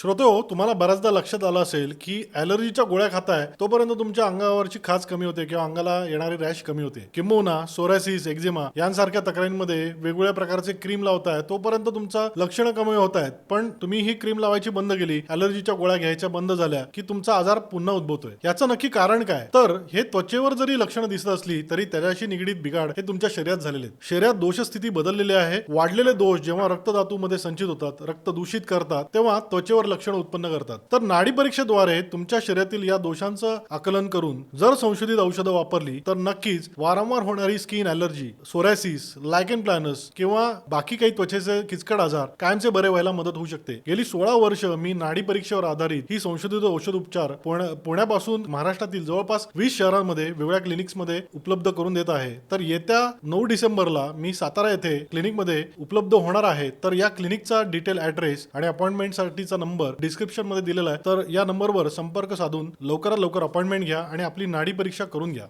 श्रोते हो तुम्हाला बऱ्याचदा लक्षात आलं असेल की ॲलर्जीच्या गोळ्या खाताय तोपर्यंत तुमच्या अंगावरची खाज कमी होते किंवा अंगाला येणारी रॅश कमी होते. किंबहुना सोरायसिस एक्झिमा यांसारख्या तक्रारींमध्ये वेगवेगळ्या प्रकारचे क्रीम लावताय तोपर्यंत तुमचा लक्षणं कमी होत आहेत. पण तुम्ही ही क्रीम लावायची बंद केली ॲलर्जीच्या गोळ्या घ्यायच्या बंद झाल्या की तुमचा आजार पुन्हा उद्भवतोय. याचं नक्की कारण काय? तर हे त्वचेवर जरी लक्षणं दिसत असली तरी त्याच्याशी निगडीत बिघाड हे तुमच्या शरीरात झालेले आहेत. शरीरात दोषस्थिती बदललेली आहे. वाढलेले दोष जेव्हा रक्तधातूमध्ये संचित होतात रक्त दूषित करतात तेव्हा त्वचेवर लक्षण उत्पन्न करतात. तर नाडी परीक्षेद्वारे तुमच्या शरीरातील या दोषांचं आकलन करून जर संशोधित औषधं वापरली तर नक्कीच वारंवार होणारी स्किन अलर्जी सोरॅसिस लायकेन प्लॅनस किंवा बाकी काही त्वचेचे किचकट आजार कायमचे बरे व्हायला मदत होऊ शकते. गेली सोळा वर्ष मी नाडी परीक्षेवर आधारित ही संशोधित औषध उपचार पुण्या- पुण्यापासून महाराष्ट्रातील जवळपास वीस शहरांमध्ये वेगवेगळ्या क्लिनिक्समध्ये उपलब्ध करून देत आहे. तर येत्या नऊ डिसेंबरला मी सातारा येथे क्लिनिकमध्ये उपलब्ध होणार आहे. तर या क्लिनिकचा डिटेल ऍड्रेस आणि अपॉइंटमेंट नंबर नंबर डिस्क्रिप्शनमध्ये दिलेला आहे. तर या नंबरवर संपर्क साधून लवकरात लवकर अपॉइंटमेंट घ्या आणि आपली नाडी परीक्षा करून घ्या.